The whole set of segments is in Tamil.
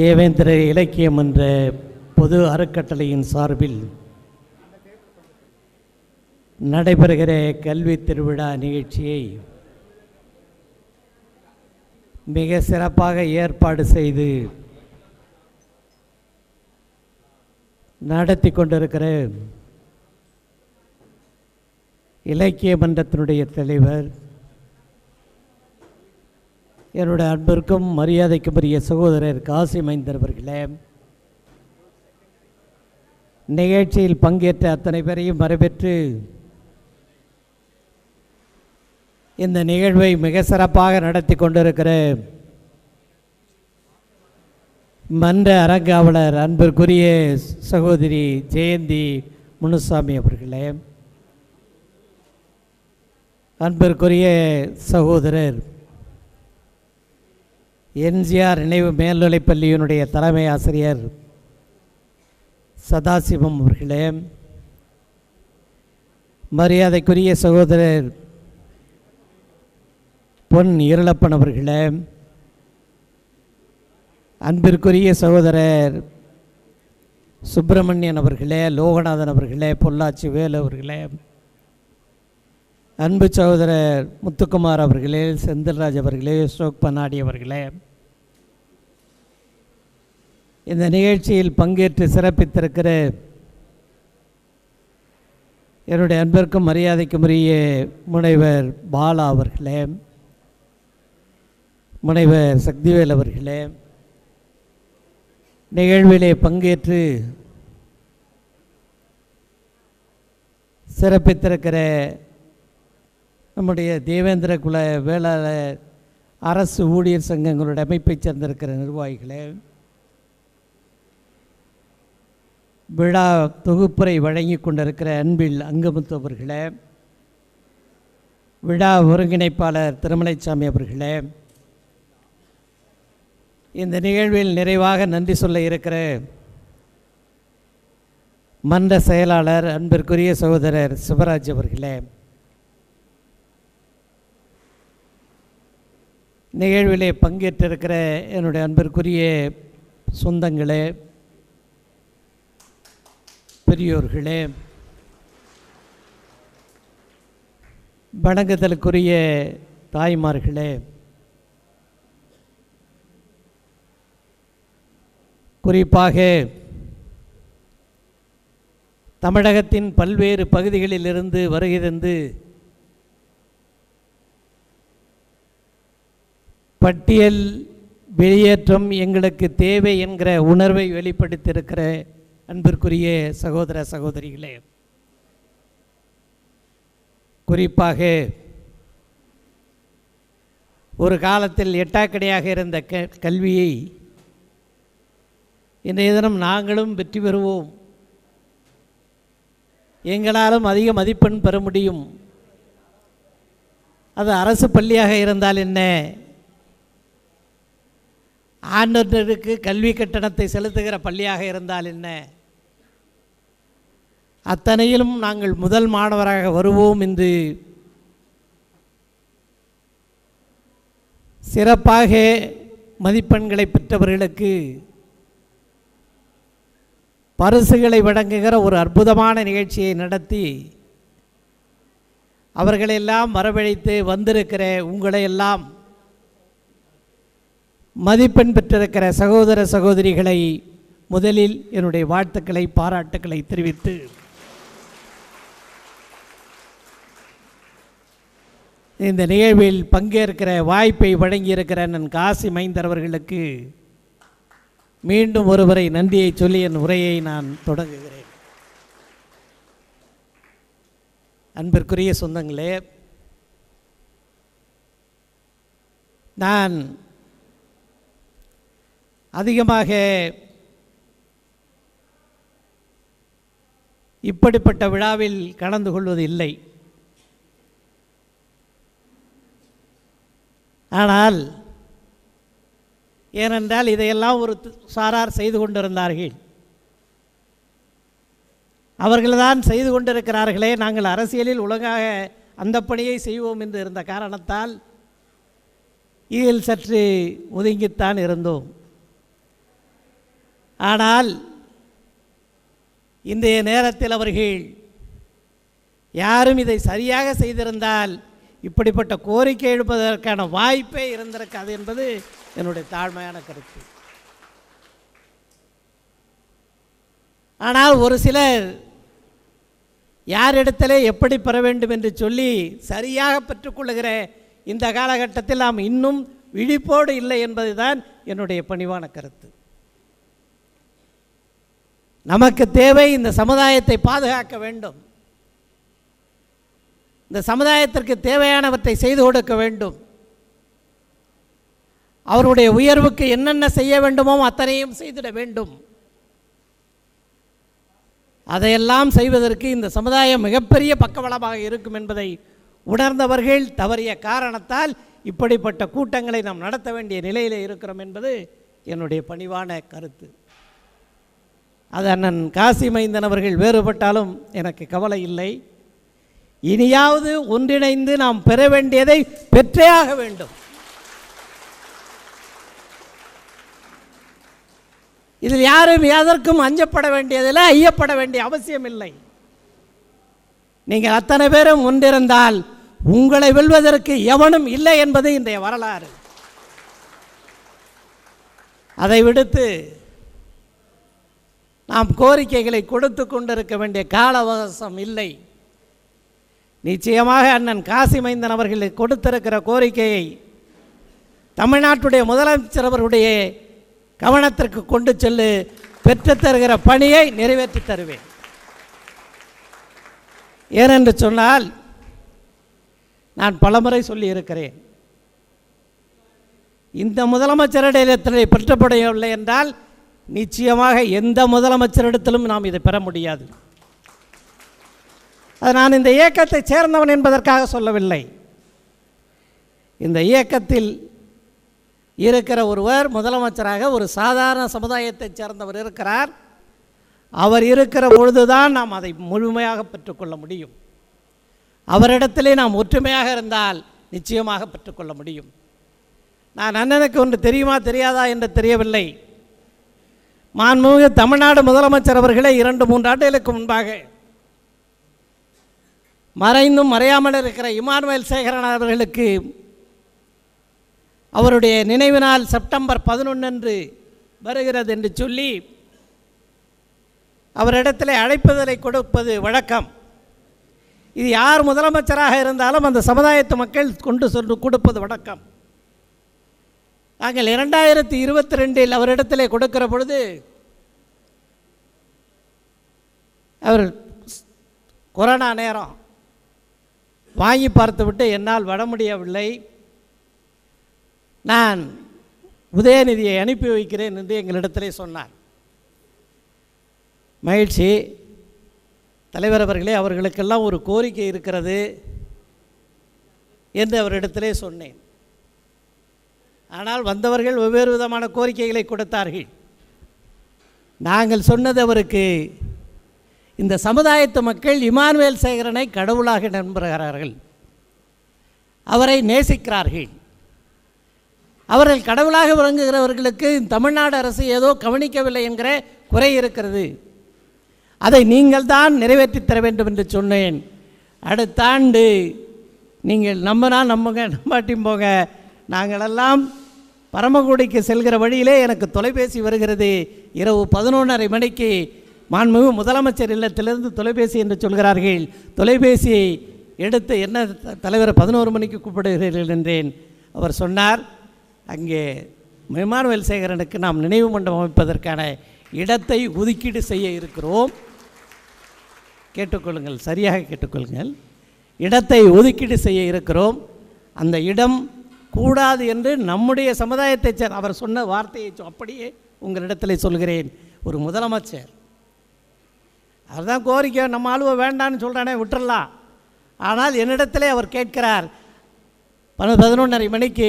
தேவேந்திர இலக்கியம் என்ற பொது அறக்கட்டளையின் சார்பில் நடைபெறுகிற கல்வி திருவிழா நிகழ்ச்சியை மிக சிறப்பாக ஏற்பாடு செய்து நடத்தி கொண்டிருக்கிற இலக்கிய மன்றத்தினுடைய தலைவர் என்னுடைய அன்பிற்கும் மரியாதைக்கும் பெரிய சகோதரர் காசி மைந்தர் அவர்களே. நிகழ்ச்சியில் பங்கேற்ற அத்தனை பேரையும் வரவேற்று இந்த நிகழ்வை மிக சிறப்பாக நடத்தி கொண்டிருக்கிற மன்ற அரங்காவலர் அன்பிற்குரிய சகோதரி ஜெயந்தி முனுசாமி அவர்களே. அன்பிற்குரிய சகோதரர் எம்ஜிஆர் நினைவு மேல்நிலைப் பள்ளியினுடைய தலைமை ஆசிரியர் சதாசிவம் அவர்களே மரியாதைக்குரிய சகோதரர் பொன் இருளப்பன் அவர்களே அன்பிற்குரிய சகோதரர் சுப்பிரமணியன் அவர்களே லோகநாதன் அவர்களே பொள்ளாச்சி வேலு அவர்களே அன்பு சகோதரர் முத்துக்குமார் அவர்களே செந்தில்ராஜ் அவர்களே அசோக் பனாடி அவர்களே. இந்த நிகழ்ச்சியில் பங்கேற்று சிறப்பித்திருக்கிற என்னுடைய அன்பிற்கும் மரியாதைக்கும் உரிய முனைவர் பாலா அவர்களே முனைவர் சக்திவேல் அவர்களே நிகழ்விலே பங்கேற்று சிறப்பித்திருக்கிற நம்முடைய தேவேந்திர குல வேளாளர் அரசு ஊழியர் சங்கங்களுடைய அமைப்பை சேர்ந்திருக்கிற நிர்வாகிகளே விழா தொகுப்புரை வழங்கி கொண்டிருக்கிற அன்பில் அங்கமுத்து அவர்களே விழா ஒருங்கிணைப்பாளர் திருமலைசாமி அவர்களே இந்த நிகழ்வில் நிறைவாக நன்றி சொல்ல இருக்கிற மன்ற செயலாளர் அன்பிற்குரிய சகோதரர் சிவராஜ் அவர்களே நிகழ்விலே பங்கேற்றிருக்கிற என்னுடைய அன்பிற்குரிய சொந்தங்களே பெரியோர்களே வணங்குதலுக்குரிய தாய்மார்களே குறிப்பாக தமிழகத்தின் பல்வேறு பகுதிகளிலிருந்து வருகிறந்து பட்டியல் வெளியேற்றம் எங்களுக்கு தேவை என்கிற உணர்வை வெளிப்படுத்தியிருக்கிற அன்பிற்குரிய சகோதர சகோதரிகளே குறிப்பாக ஒரு காலத்தில் எட்டாக்கடையாக இருந்த க கல்வியை இன்றைய தினம் நாங்களும் வெற்றி பெறுவோம். எங்களாலும் அதிக மதிப்பெண் பெற முடியும். அது அரசு பள்ளியாக இருந்தால் என்ன? ஆண்டொன்றிற்கு கல்வி கட்டணத்தை செலுத்துகிற பள்ளியாக இருந்தால் என்ன? அத்தனையிலும் நாங்கள் முதல் மாணவராக வருவோம் என்று சிறப்பாக மதிப்பெண்களை பெற்றவர்களுக்கு பரிசுகளை வழங்குகிற ஒரு அற்புதமான நிகழ்ச்சியை நடத்தி அவர்களெல்லாம் வரவழைத்து வந்திருக்கிற உங்களையெல்லாம் மதிப்பெண் பெற்றிருக்கிற சகோதர சகோதரிகளை முதலில் என்னுடைய வாழ்த்துக்களை பாராட்டுக்களை தெரிவித்து. இந்த நிகழ்வில் பங்கேற்கிற வாய்ப்பை வழங்கியிருக்கிற நன் காசி மைந்தர் அவர்களுக்கு மீண்டும் ஒருவரை நன்றியை சொல்லி என் உரையை நான் தொடங்குகிறேன். அன்பிற்குரிய சொந்தங்களே நான் அதிகமாக இப்படிப்பட்ட விழாவில் கலந்து கொள்வது இல்லை. ஆனால் ஏனென்றால் இதையெல்லாம் ஒரு து- சாரார் செய்து கொண்டிருந்தார்கள். அவர்கள்தான் செய்து கொண்டிருக்கிறார்களே நாங்கள் அரசியலில் உலகாக அந்த பணியை செய்வோம் என்று இருந்த காரணத்தால் இதில் சற்று ஒதுங்கித்தான் இருந்தோம். ஆனால் இன்றைய நேரத்தில் அவர்கள் யாரும் இதை சரியாக செய்திருந்தால் இப்படிப்பட்ட கோரிக்கை எழுப்பதற்கான வாய்ப்பே இருந்திருக்காது என்பது என்னுடைய தாழ்மையான கருத்து. ஆனால் ஒரு சிலர் யாரிடத்திலே எப்படி பெற வேண்டும் என்று சொல்லி சரியாக பெற்றுக்கொள்ளுகிற இந்த காலகட்டத்தில் நாம் இன்னும் விழிப்போடு இல்லை என்பதுதான் என்னுடைய பணிவான கருத்து. நமக்கு தேவை இந்த சமுதாயத்தை பாதுகாக்க வேண்டும். இந்த சமுதாயத்திற்கு தேவையானவற்றை செய்து கொடுக்க வேண்டும். அவருடைய உயர்வுக்கு என்னென்ன செய்ய வேண்டுமோ அத்தனையும் செய்திட வேண்டும். அதையெல்லாம் செய்வதற்கு இந்த சமுதாயம் மிகப்பெரிய பக்கபலமாக இருக்கும் என்பதை உணர்ந்தவர்கள் தவறிய காரணத்தால் இப்படிப்பட்ட கூட்டங்களை நாம் நடத்த வேண்டிய நிலையில் இருக்கிறோம் என்பது என்னுடைய பணிவான கருத்து. அது அண்ணன் காசி மைந்தன் அவர்கள் வேறுபட்டாலும் எனக்கு கவலை இல்லை. இனியாவது ஒன்றிணைந்து நாம் பெற வேண்டியதை பெற்றே ஆக வேண்டும். இதில் யாரும் எதற்கும் அஞ்சப்பட வேண்டியதில்லை ஐயப்பட வேண்டிய அவசியம் இல்லை. நீங்கள் அத்தனை பேரும் ஒன்றிருந்தால் உங்களை வெல்வதற்கு எவனும் இல்லை என்பது இன்றைய வரலாறு. அதை விடுத்து நாம் கோரிக்கைகளை கொடுத்து கொண்டிருக்க வேண்டிய கால அவகாசம் இல்லை. நிச்சயமாக அண்ணன் காசி மைந்தன் அவர்கள் கொடுத்திருக்கிற கோரிக்கையை தமிழ்நாட்டுடைய முதலமைச்சர் அவருடைய கவனத்திற்கு கொண்டு செல்லு பெற்றுத்தருகிற பணியை நிறைவேற்றி தருவேன். ஏனென்று சொன்னால் நான் பலமுறை சொல்லியிருக்கிறேன். இந்த முதலமைச்சரிடத்தில் பெற்றப்படவில்லை என்றால் நிச்சயமாக எந்த முதலமைச்சரிடத்திலும் நாம் இதை பெற முடியாது. அது நான் இந்த இயக்கத்தை சேர்ந்தவன் என்பதற்காக சொல்லவில்லை. இந்த இயக்கத்தில் இருக்கிற ஒருவர் முதலமைச்சராக ஒரு சாதாரண சமுதாயத்தைச் சேர்ந்தவர் இருக்கிறார். அவர் இருக்கிற பொழுதுதான் நாம் அதை முழுமையாக பெற்றுக்கொள்ள முடியும். அவரிடத்திலே நாம் ஒற்றுமையாக இருந்தால் நிச்சயமாக பெற்றுக்கொள்ள முடியும். நான் அண்ணனுக்கு ஒன்று தெரியுமா தெரியாதா என்று தெரியவில்லை. மாண்புமிகு தமிழ்நாடு முதலமைச்சர் அவர்களே இரண்டு மூன்று ஆண்டுகளுக்கு முன்பாக மறைந்தும் மறையாமல் இருக்கிற இமானுவேல் சேகரன் அவர்களுக்கு அவருடைய நினைவு நாள் செப்டம்பர் பதினொன்று வருகிறது என்று சொல்லி அவரிடத்தில் அழைப்புதலை கொடுப்பது வழக்கம். இது யார் முதலமைச்சராக இருந்தாலும் அந்த சமுதாயத்து மக்கள் கொண்டு சென்று கொடுப்பது வழக்கம். நாங்கள் இரண்டாயிரத்தி இருபத்தி ரெண்டில் அவரிடத்தில் கொடுக்கிற பொழுது அவர் கொரோனா நேரம் வாங்கி பார்த்துவிட்டு என்னால் வர முடியவில்லை. நான் உதயநிதியை அனுப்பி வைக்கிறேன் என்று எங்களிடத்திலே சொன்னார். மகிழ்ச்சி. தலைவர் அவர்களே அவர்களுக்கெல்லாம் ஒரு கோரிக்கை இருக்கிறது என்று அவரிடத்திலே சொன்னேன். ஆனால் வந்தவர்கள் வெவ்வேறு விதமான கோரிக்கைகளை கொடுத்தார்கள். நாங்கள் சொன்னது அவருக்கு இந்த சமுதாயத்து மக்கள் இமானுவேல் சேகரனை கடவுளாக நம்புகிறார்கள். அவரை நேசிக்கிறார்கள். அவர்கள் கடவுளாக விளங்குகிறவர்களுக்கு தமிழ்நாடு அரசு ஏதோ கவனிக்கவில்லை என்கிற குறை இருக்கிறது. அதை நீங்கள் தான் நிறைவேற்றி தர வேண்டும் என்று சொன்னேன். அடுத்த ஆண்டு நீங்கள் நம்பினா நம்புங்க நம்பாட்டியும் போங்க. நாங்களெல்லாம் பரமக்குடிக்கு செல்கிற வழியிலே எனக்கு தொலைபேசி வருகிறது. இரவு பதினொன்றரை மணிக்கு மாண்புமிகு முதலமைச்சர் இல்லத்திலிருந்து தொலைபேசி என்று சொல்கிறார்கள். தொலைபேசியை எடுத்து என்ன த- பதினோரு மணிக்கு கூப்பிடுகிறீர்கள் என்றேன். அவர் சொன்னார் அங்கே இமானுவேல் சேகரனுக்கு நாம் நினைவு மண்டபம் அமைப்பதற்கான இடத்தை ஒதுக்கீடு செய்ய இருக்கிறோம். கேட்டுக்கொள்ளுங்கள் சரியாக கேட்டுக்கொள்ளுங்கள். இடத்தை ஒதுக்கீடு செய்ய இருக்கிறோம். அந்த இடம் கூடாது என்று நம்முடைய சமுதாயத்தைச் சேர் அவர் சொன்ன வார்த்தையை அப்படியே உங்களிடத்தில் சொல்கிறேன். ஒரு முதலமைச்சர். அதுதான் கோரிக்கை நம்ம ஆளுவை வேண்டான்னு சொல்கிறானே விட்டுறலாம். ஆனால் என்னிடத்திலே அவர் கேட்கிறார் பன பதினொன்றரை மணிக்கு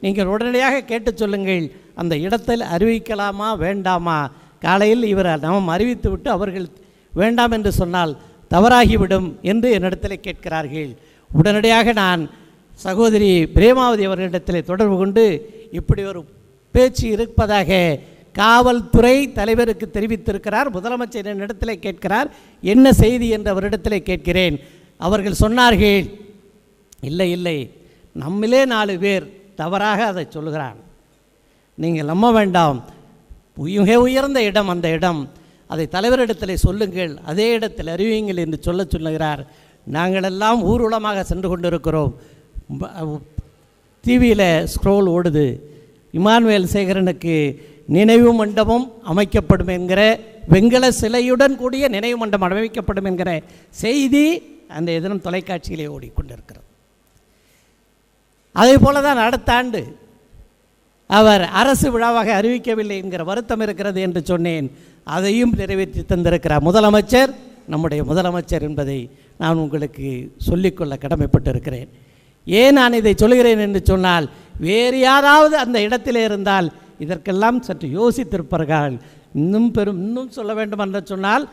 நீங்கள் உடனடியாக கேட்டு சொல்லுங்கள் அந்த இடத்தில் அறிவிக்கலாமா வேண்டாமா? காலையில் இவர் நாம் அறிவித்து விட்டு அவர்கள் வேண்டாம் என்று சொன்னால் தவறாகிவிடும் என்று என்னிடத்தில் கேட்கிறார்கள். உடனடியாக நான் சகோதரி பிரேமாவதி அவர்களிடத்தில் தொடர்பு கொண்டு இப்படி ஒரு பேச்சு இருப்பதாக காவல்துறை தலைவருக்கு தெரிவித்திருக்கிறார். முதலமைச்சர் என்னிடத்திலே கேட்கிறார். என்ன செய்தி என்று அவரிடத்தில் கேட்கிறேன். அவர்கள் சொன்னார்கள் இல்லை இல்லை. நம்மிலே நாலு பேர் தவறாக அதை சொல்கிறான் நீங்கள் நம்ப வேண்டாம். மிக உயர்ந்த இடம் அந்த இடம். அதை தலைவரிடத்தில் சொல்லுங்கள். அதே இடத்தில் அறிவியுங்கள் என்று சொல்ல சொல்லுகிறார். நாங்களெல்லாம் ஊர்வலமாக சென்று கொண்டிருக்கிறோம். டிவியில் ஸ்க்ரோல் ஓடுது. இமானுவேல் சேகரனுக்கு நினைவு மண்டபம் அமைக்கப்படும் என்கிற வெங்கல சிலையுடன் கூடிய நினைவு மண்டபம் அமைக்கப்படும் என்கிற செய்தி அந்த தினம் தொலைக்காட்சியிலே ஓடிக்கொண்டிருக்கிறது. அதே போல தான் அடுத்த ஆண்டு அவர் அரசு விழாவாக அறிவிக்கவில்லை என்கிற வருத்தம் இருக்கிறது என்று சொன்னேன். அதையும் நிறைவேற்றி தந்திருக்கிறார் முதலமைச்சர். நம்முடைய முதலமைச்சர் என்பதை நான் உங்களுக்கு சொல்லிக்கொள்ள கடமைப்பட்டிருக்கிறேன். ஏன் நான் இதை சொல்கிறேன் என்று சொன்னால் வேறு யாராவது அந்த இடத்திலே இருந்தால் இதற்கெல்லாம் சற்று யோசித்திருப்பார்கள். இன்னும் பெரும் இன்னும் சொல்ல வேண்டும் என்று சொன்னால்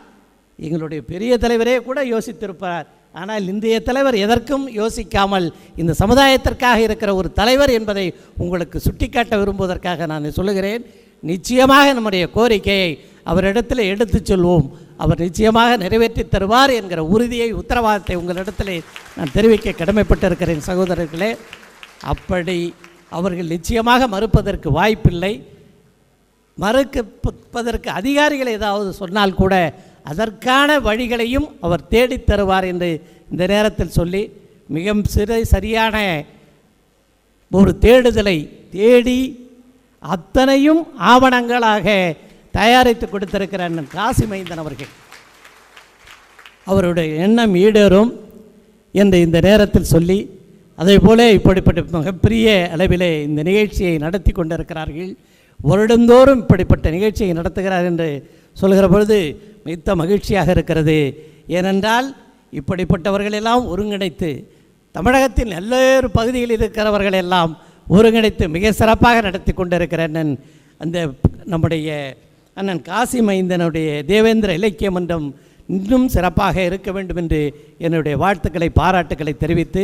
எங்களுடைய பெரிய தலைவரே கூட யோசித்திருப்பார். ஆனால் இந்திய தலைவர் எதற்கும் யோசிக்காமல் இந்த சமுதாயத்திற்காக இருக்கிற ஒரு தலைவர் என்பதை உங்களுக்கு சுட்டிக்காட்ட விரும்புவதற்காக நான் சொல்லுகிறேன். நிச்சயமாக நம்முடைய கோரிக்கையை அவரிடத்தில் எடுத்துச் செல்வோம். அவர் நிச்சயமாக நிறைவேற்றி தருவார் என்கிற உறுதியை உத்தரவாதத்தை உங்களிடத்தில் நான் தெரிவிக்க கடமைப்பட்டிருக்கிறேன் சகோதரர்களே. அப்படி அவர்கள் நிச்சயமாக மறுப்பதற்கு வாய்ப்பில்லை. மறுக்கப்பதற்கு அதிகாரிகள் ஏதாவது சொன்னால் கூட அதற்கான வழிகளையும் அவர் தேடித் தருவார் என்று இந்த நேரத்தில் சொல்லி மிக சிறு சரியான ஒரு தேடுதலை தேடி அத்தனையும் ஆவணங்களாக தயாரித்து கொடுத்திருக்கிற அண்ணன் காசி மைந்தன் அவர்கள். அவருடைய எண்ணம் ஈடேறும் என்று இந்த நேரத்தில் சொல்லி அதே போல இப்படிப்பட்ட மிகப்பெரிய அளவிலே இந்த நிகழ்ச்சியை நடத்தி கொண்டிருக்கிறார்கள். வருடந்தோறும் இப்படிப்பட்ட நிகழ்ச்சியை நடத்துகிறார் என்று சொல்கிற பொழுது மித்த மகிழ்ச்சியாக இருக்கிறது. ஏனென்றால் இப்படிப்பட்டவர்களெல்லாம் ஒருங்கிணைத்து தமிழகத்தின் எல்லோரு பகுதியில் இருக்கிறவர்கள் எல்லாம் ஒருங்கிணைத்து மிக சிறப்பாக நடத்தி கொண்டிருக்கிறேன் அந்த நம்முடைய அண்ணன் காசி மைந்தனுடைய தேவேந்திர இலக்கிய மன்றம் இன்னும் சிறப்பாக இருக்க வேண்டும் என்று என்னுடைய வாழ்த்துக்களை பாராட்டுக்களை தெரிவித்து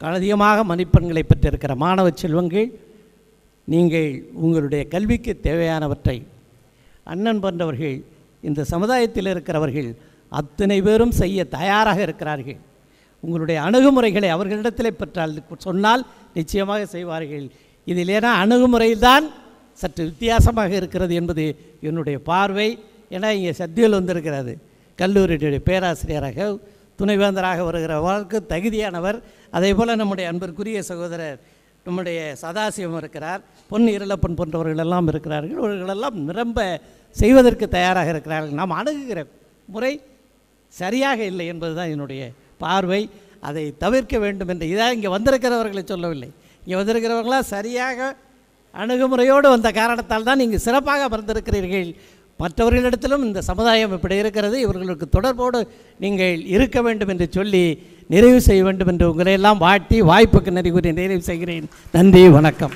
அதிகமாக மதிப்பெண்களை பெற்றிருக்கிற மாணவ செல்வங்கள் நீங்கள் உங்களுடைய கல்விக்கு தேவையானவற்றை அண்ணன் போன்றவர்கள் இந்த சமுதாயத்தில் இருக்கிறவர்கள் அத்தனை பேரும் செய்ய தயாராக இருக்கிறார்கள். உங்களுடைய அணுகுமுறைகளை அவர்களிடத்தில் பெற்றால் சொன்னால் நிச்சயமாக செய்வார்கள். இதில் ஏன்னா அணுகுமுறையில்தான் சற்று வித்தியாசமாக இருக்கிறது என்பது என்னுடைய பார்வை. ஏன்னா இங்கே சத்தியில் வந்திருக்கிறது. கல்லூரியுடைய பேராசிரியராக துணைவேந்தராக வருகிற தகுதியானவர். அதே போல் நம்முடைய அன்பிற்குரிய சகோதரர் நம்முடைய சதாசிவம் இருக்கிறார். பொன் இருளப்பன் போன்றவர்கள் எல்லாம் இருக்கிறார்கள். அவர்களெல்லாம் நிரம்ப செய்வதற்கு தயாராக இருக்கிறார்கள். நாம் அணுகுகிற முறை சரியாக இல்லை என்பதுதான் என்னுடைய பார்வை. அதை தவிர்க்க வேண்டும் என்று இதாக இங்கே வந்திருக்கிறவர்களை சொல்லவில்லை. இங்கே வந்திருக்கிறவர்களாம் சரியாக அணுகுமுறையோடு வந்த காரணத்தால் தான் நீங்கள் சிறப்பாக பிறந்திருக்கிறீர்கள். மற்றவர்களிடத்திலும் இந்த சமுதாயம் இப்படி இருக்கிறது. இவர்களுக்கு தொடர்போடு நீங்கள் இருக்க வேண்டும் என்று சொல்லி நிறைவு செய்ய வேண்டும் என்று உங்களையெல்லாம் வாழ்த்தி வாய்ப்புக்கு நன்றி கூறி நிறைவு செய்கிறேன். நன்றி வணக்கம்.